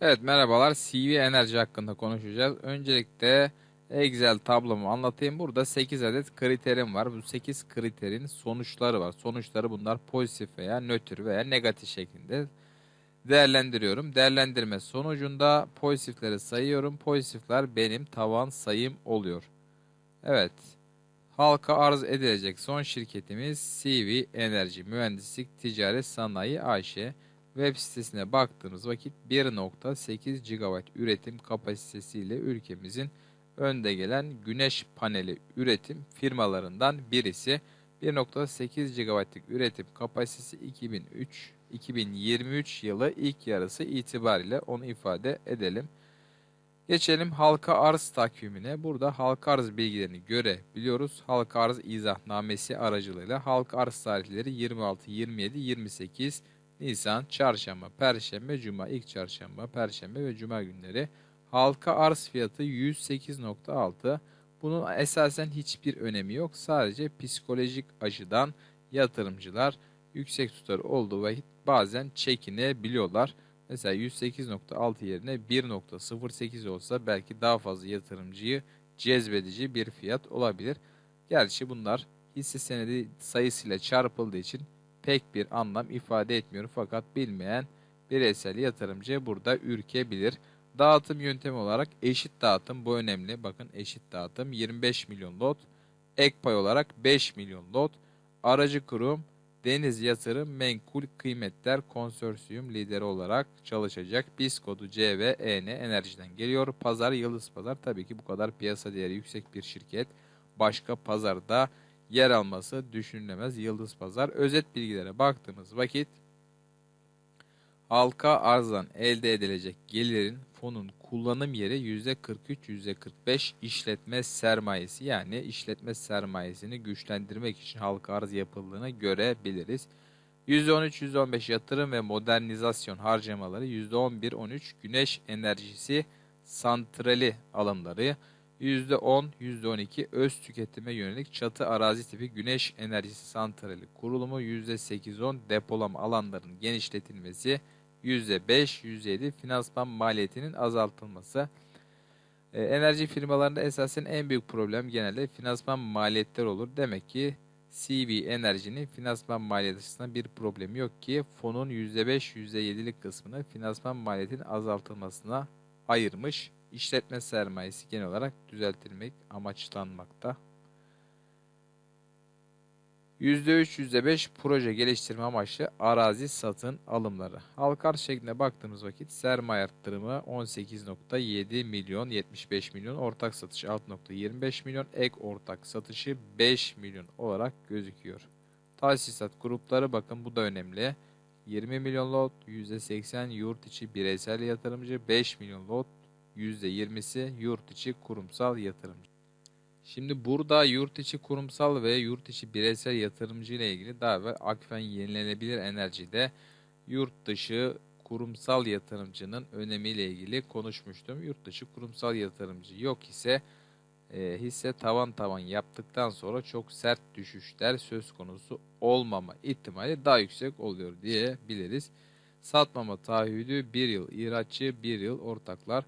Evet merhabalar CV enerji hakkında konuşacağız. Öncelikle Excel tablomu anlatayım. Burada 8 adet kriterim var. Bu 8 kriterin sonuçları var. Sonuçları bunlar pozitif veya nötr veya negatif şeklinde değerlendiriyorum. Değerlendirme sonucunda pozitifleri sayıyorum. Pozitifler benim tavan sayım oluyor. Evet. Halka arz edilecek son şirketimiz CV Enerji Mühendislik Ticaret Sanayi AŞ. Web sitesine baktığımız vakit 1.8 GB üretim kapasitesiyle ülkemizin önde gelen güneş paneli üretim firmalarından birisi. 1.8 GB'lık üretim kapasitesi 2003 2023 yılı ilk yarısı itibariyle onu ifade edelim. Geçelim halka arz takvimine. Burada halka arz bilgilerini görebiliyoruz. Halka arz izahnamesi aracılığıyla halka arz tarihleri 26, 27, 28 Nisan, Çarşamba, Perşembe, Cuma, ilk Çarşamba, Perşembe ve Cuma günleri halka arz fiyatı 108.6. Bunun esasen hiçbir önemi yok. Sadece psikolojik açıdan yatırımcılar yüksek tutar olduğu vakit bazen çekinebiliyorlar. Mesela 108.6 yerine 1.08 olsa belki daha fazla yatırımcıyı cezbedici bir fiyat olabilir. Gerçi bunlar hisse senedi sayısıyla çarpıldığı için pek bir anlam ifade etmiyor fakat bilmeyen bireysel yatırımcı burada ürkebilir. Dağıtım yöntemi olarak eşit dağıtım bu önemli. Bakın eşit dağıtım 25 milyon lot. Ek pay olarak 5 milyon lot. Aracı kurum Deniz Yatırım Menkul Kıymetler Konsorsiyum lideri olarak çalışacak. BIS kodu C ve EN Enerji'den geliyor. Pazar Yıldız Pazar tabii ki bu kadar piyasa değeri yüksek bir şirket. Başka pazarda yer alması düşünülemez Yıldız Pazar. Özet bilgilere baktığımız vakit halka arzdan elde edilecek gelirin fonun kullanım yeri %43-%45 işletme sermayesi yani işletme sermayesini güçlendirmek için halka arz yapıldığını görebiliriz. %13-%15 yatırım ve modernizasyon harcamaları, %11-13 güneş enerjisi santrali alımları, %10, %12 öz tüketime yönelik çatı arazi tipi güneş enerjisi santrali kurulumu, %8-10 depolama alanlarının genişletilmesi, %5, %7 finansman maliyetinin azaltılması. Ee, enerji firmalarında esasen en büyük problem genelde finansman maliyetler olur. Demek ki CV Enerji'nin finansman maliyeti açısından bir problemi yok ki fonun %5, %7'lik kısmını finansman maliyetinin azaltılmasına ayırmış. İşletme sermayesi genel olarak düzeltilmek amaçlanmakta. %3, %5 proje geliştirme amaçlı arazi satın alımları. Halkar şeklinde baktığımız vakit sermaye arttırımı 18.7 milyon 75 milyon, ortak satışı 6.25 milyon, ek ortak satışı 5 milyon olarak gözüküyor. Tahsisat grupları bakın bu da önemli. 20 milyon lot, %80 yurt içi bireysel yatırımcı, 5 milyon lot, %20'si yurt içi kurumsal yatırımcı. Şimdi burada yurt içi kurumsal ve yurt içi bireysel yatırımcı ile ilgili daha evvel Akfen yenilenebilir enerjide yurt dışı kurumsal yatırımcının önemiyle ilgili konuşmuştum. Yurt dışı kurumsal yatırımcı yok ise e, hisse tavan tavan yaptıktan sonra çok sert düşüşler söz konusu olmama ihtimali daha yüksek oluyor diyebiliriz. Satmama taahhüdü 1 yıl, ihraççı 1 yıl ortaklar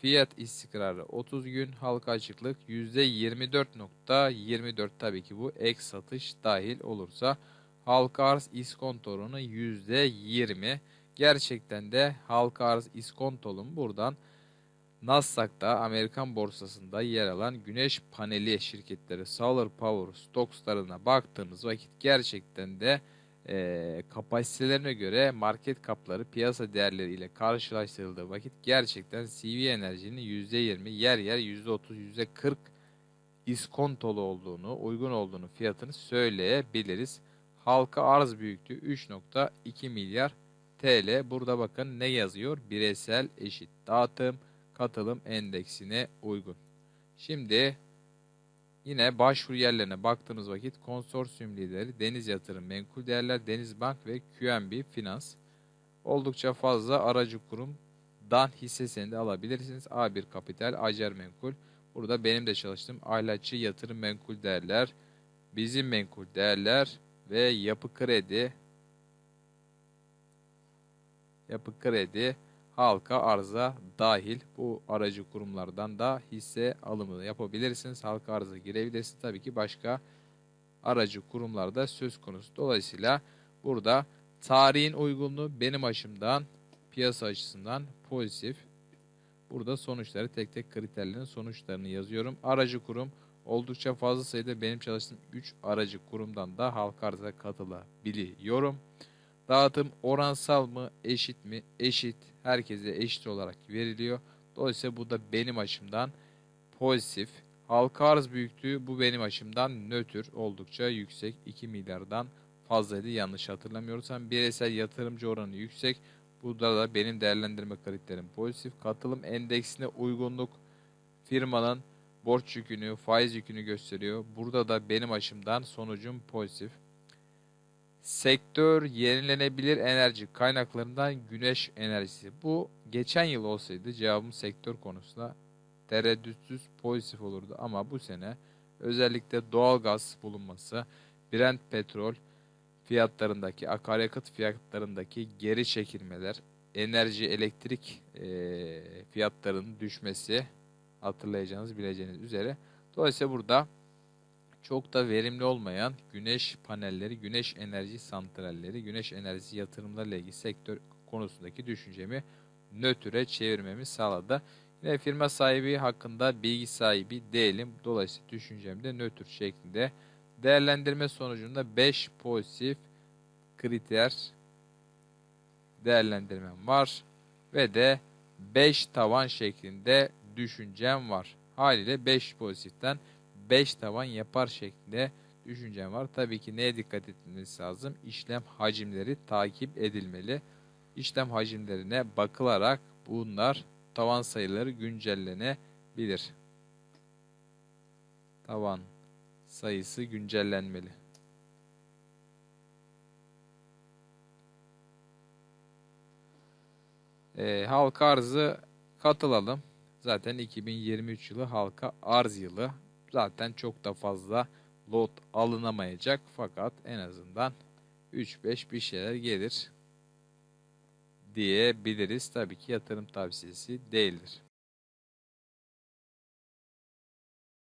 Fiyat istikrarı 30 gün, halka açıklık %24.24 .24 tabii ki bu ek satış dahil olursa halka arz iskontorunu %20. Gerçekten de halka arz iskontolun buradan Nasdaq'ta Amerikan borsasında yer alan güneş paneli şirketleri Solar Power Stocks'larına baktığımız vakit gerçekten de e, kapasitelerine göre market kapları piyasa değerleri ile karşılaştırıldığı vakit gerçekten CV enerjinin %20 yer yer %30 %40 iskontolu olduğunu, uygun olduğunu fiyatını söyleyebiliriz. Halka arz büyüklüğü 3.2 milyar TL. Burada bakın ne yazıyor? Bireysel eşit dağıtım katılım endeksine uygun. Şimdi Yine başvuru yerlerine baktığımız vakit konsorsiyum lideri Deniz Yatırım Menkul Değerler, Deniz Bank ve QNB Finans. Oldukça fazla aracı kurumdan hisse senedi alabilirsiniz. A1 Kapital, Acer Menkul. Burada benim de çalıştığım Aylaççı Yatırım Menkul Değerler, Bizim Menkul Değerler ve Yapı Kredi. Yapı Kredi halka arıza dahil. Bu aracı kurumlardan da hisse alımı yapabilirsiniz. Halka arıza girebilirsiniz. Tabii ki başka aracı kurumlarda söz konusu. Dolayısıyla burada tarihin uygunluğu benim açımdan piyasa açısından pozitif. Burada sonuçları tek tek kriterlerin sonuçlarını yazıyorum. Aracı kurum oldukça fazla sayıda benim çalıştığım 3 aracı kurumdan da halka arıza katılabiliyorum. Dağıtım oransal mı eşit mi? Eşit. Herkese eşit olarak veriliyor. Dolayısıyla bu da benim açımdan pozitif. Halka arz büyüklüğü bu benim açımdan nötr oldukça yüksek. 2 milyardan fazlaydı yanlış hatırlamıyorsam. Bireysel yatırımcı oranı yüksek. Burada da benim değerlendirme kriterim pozitif. Katılım endeksine uygunluk firmanın borç yükünü, faiz yükünü gösteriyor. Burada da benim açımdan sonucum pozitif. Sektör yenilenebilir enerji kaynaklarından güneş enerjisi. Bu geçen yıl olsaydı cevabım sektör konusunda tereddütsüz pozitif olurdu. Ama bu sene özellikle doğalgaz bulunması, Brent petrol fiyatlarındaki, akaryakıt fiyatlarındaki geri çekilmeler, enerji, elektrik e, fiyatlarının düşmesi hatırlayacağınız, bileceğiniz üzere. Dolayısıyla burada çok da verimli olmayan güneş panelleri, güneş enerji santralleri, güneş enerjisi yatırımlarıyla ilgili sektör konusundaki düşüncemi nötre çevirmemi sağladı. Yine firma sahibi hakkında bilgi sahibi değilim. Dolayısıyla düşüncem de nötr şeklinde. Değerlendirme sonucunda 5 pozitif kriter değerlendirmem var. Ve de 5 tavan şeklinde düşüncem var. Haliyle 5 pozitiften 5 tavan yapar şeklinde düşüncem var. Tabii ki neye dikkat etmeniz lazım? İşlem hacimleri takip edilmeli. İşlem hacimlerine bakılarak bunlar tavan sayıları güncellenebilir. Tavan sayısı güncellenmeli. Ee, halka arzı katılalım. Zaten 2023 yılı halka arz yılı. Zaten çok da fazla lot alınamayacak. Fakat en azından 3-5 bir şeyler gelir diyebiliriz. Tabii ki yatırım tavsiyesi değildir.